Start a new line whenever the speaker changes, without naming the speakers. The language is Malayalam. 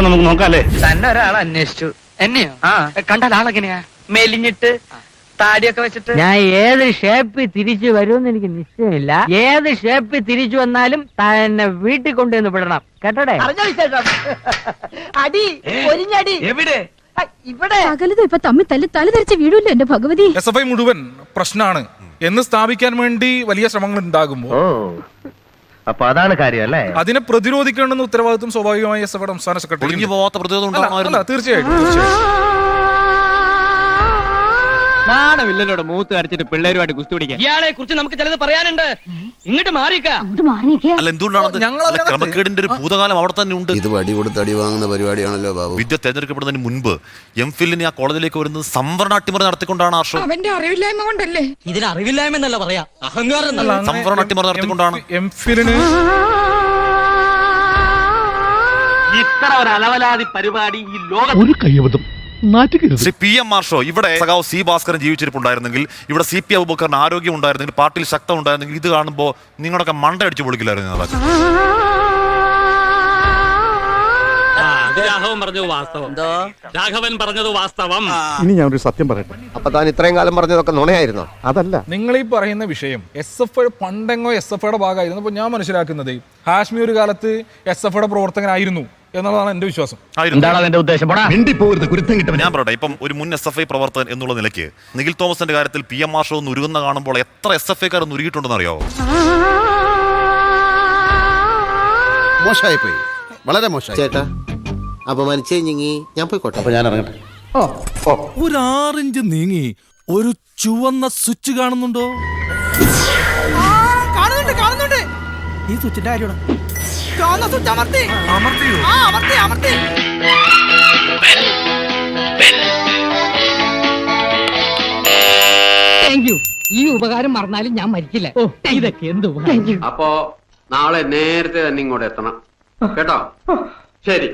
അപ്പൊ നമുക്ക് നോക്കാം അല്ലേ
തന്നെ ഒരാൾ അന്വേഷിച്ചു. എന്നെയോ? ആ. കണ്ടാൽ ആളെങ്ങനെയാ? മെലിഞ്ഞിട്ട് താടിയൊക്കെ വെച്ചിട്ട്.
ഞാൻ ഏത് ഷേപ്പിൽ തിരിച്ചു വരുമെന്ന് എനിക്ക് നിശ്ചയമില്ല. ഏത് ഷേപ്പിൽ തിരിച്ചു വന്നാലും തന്നെ വീട്ടിൽ കൊണ്ടുവന്ന് വിടണം. കേട്ടോടെ?
അറിഞ്ഞ വിശേഷം? അടി ഒരിഞ്ഞടി.
എവിടെ?
ആ, ഇവിടെ.
സകലതും ഇപ്പൊ തമ്മിൽ തല്ലി തല ധരിച്ച് വീടില്ല എന്റെ ഭഗവതി?
എസ് എഫ് ഐ മുഴുവൻ പ്രശ്നമാണ് എന്ന് സ്ഥാപിക്കാൻ വേണ്ടി വലിയ ശ്രമങ്ങൾ ഉണ്ടാകുമ്പോൾ
ഓ. അപ്പൊ അതാണ് കാര്യം അല്ലേ?
അതിനെ പ്രതിരോധിക്കേണ്ടുന്ന ഉത്തരവാദിത്വം സ്വാഭാവികമായി എസ് എഫ് സംസ്ഥാന സെക്രട്ടറി
പോവാത്ത പ്രതിരോധം
അല്ല, അല്ല,
ഉണ്ടാകണമായിരുന്നു
തീർച്ചയായിട്ടും.
വില്ലനോട് മൂത്ത് അരച്ചിട്ട് പിള്ളേരുമായിട്ട് കുസ്തി പിടിക്കാൻ.
ഇയാളെ കുറിച്ച് നമുക്ക് ചിലത് പറയാനുണ്ട്. ഇങ്ങോട്ട് മാറിക്ക
അങ്ങോട്ട്
അല്ല എന്തുകൊണ്ടാണ്
ഞങ്ങൾ
അല്ല,
അതിനകത്ത്
ക്രമക്കേടിന്റെ ഒരു ഭൂതകാലം അവിടെ തന്നെ ഉണ്ട്.
ഇത് വടി കൊടുത്ത് അടി വാങ്ങുന്ന പരിപാടിയാണല്ലോ ബാബു.
വിദ്യ തെരഞ്ഞെടുക്കപ്പെടുന്നതിന് മുൻപ് എം ഫില്ലിന് ആ കോളേജിലേക്ക് വരുന്നത് സംവരണ അട്ടിമറി നടത്തിക്കൊണ്ടാണ്
അവന്റെ അറിവില്ലായ്മ കൊണ്ടല്ലേ?
ഇതിന് അറിവില്ലായ്മ എന്നല്ല പറയാ. അഹങ്കാരം
സംവരണ അട്ടിമറി നടത്തിക്കൊണ്ടാണ്.
എം ഫിലിന്
ഇത്ര ഒരു അലവലാതി പരിപാടി ഈ ലോക
ഒരു കയ്യബദ്ധം
ശ്രീ പി എം മാർഷോ ഇവിടെ സഖാവ് സി ഭാസ്കരൻ ജീവിച്ചിരിപ്പുണ്ടായിരുന്നെങ്കിൽ ഇവിടെ സി പി അബുബക്കറിന് ആരോഗ്യം ഉണ്ടായിരുന്നെങ്കിൽ പാർട്ടിയിൽ ശക്തം ഉണ്ടായിരുന്നെങ്കിൽ ഇത് കാണുമ്പോൾ നിങ്ങളൊക്കെ മണ്ട അടിച്ചു പൊളിക്കില്ലായിരുന്നു
രാഘവൻ പറഞ്ഞത് വാസ്തവം. രാഘവൻ പറഞ്ഞത് വാസ്തവം.
ഇനി ഞാനൊരു സത്യം പറയട്ടെ.
അപ്പൊ താൻ ഇത്രയും കാലം പറഞ്ഞതൊക്കെ നുണയായിരുന്നോ?
അതല്ല.
നിങ്ങൾ ഈ പറയുന്ന വിഷയം എസ് എഫ് ഐ പണ്ടെങ്ങോ എസ് എഫ് ഐയുടെ ഭാഗമായിരുന്നു. അപ്പോൾ ഞാൻ മനസ്സിലാക്കുന്നത് ഹാഷ്മി ഒരു കാലത്ത് എസ് എഫ് ഐയുടെ പ്രവർത്തകനായിരുന്നു. എന്നുള്ളതാണ് എന്റെ വിശ്വാസം.
എന്താണ് അതിന്റെ ഉദ്ദേശം?
മിണ്ടിപ്പോകരുത് കുരുത്തം കിട്ടവൻ
ഞാൻ പറയട്ടെ ഇപ്പം ഒരു മുൻ എസ് എഫ് ഐ പ്രവർത്തകൻ എന്നുള്ള നിലയ്ക്ക് നിഖിൽ തോമസിന്റെ കാര്യത്തിൽ പി എം മാഷോ ഉരുകുന്ന കാണുമ്പോൾ എത്ര എസ് എഫ് ഐക്കാർ നുരുകിയിട്ടുണ്ടെന്ന് അറിയാവോ?
മോശമായി പോയി വളരെ മോശമായി ചേട്ടാ അപമാനിച്ചേ ഞങ്ങി ഞാൻ പോയിക്കോട്ടെ?
അപ്പൊ ഞാൻ ഇറങ്ങട്ടെ.
ഒരു ആറിഞ്ച് നീങ്ങി ഒരു ചുവന്ന സ്വിച്ച് കാണുന്നുണ്ടോ?
കാണുന്നുണ്ട് കാണുന്നുണ്ട്. ഈ സ്വിച്ചിന്റെ കാര്യമാണ്? ചുവന്ന സ്വിച്ച് അമർത്തി ആ അമർത്തി അമർത്തി.
താങ്ക് യു ഈ ഉപകാരം മറന്നാലും ഞാൻ മരിക്കില്ല. ഓ ഇതൊക്കെ എന്ത് ഉപകാരം?
അപ്പോ നാളെ നേരത്തെ തന്നെ ഇങ്ങോട്ട് എത്തണം. കേട്ടോ? ശരി.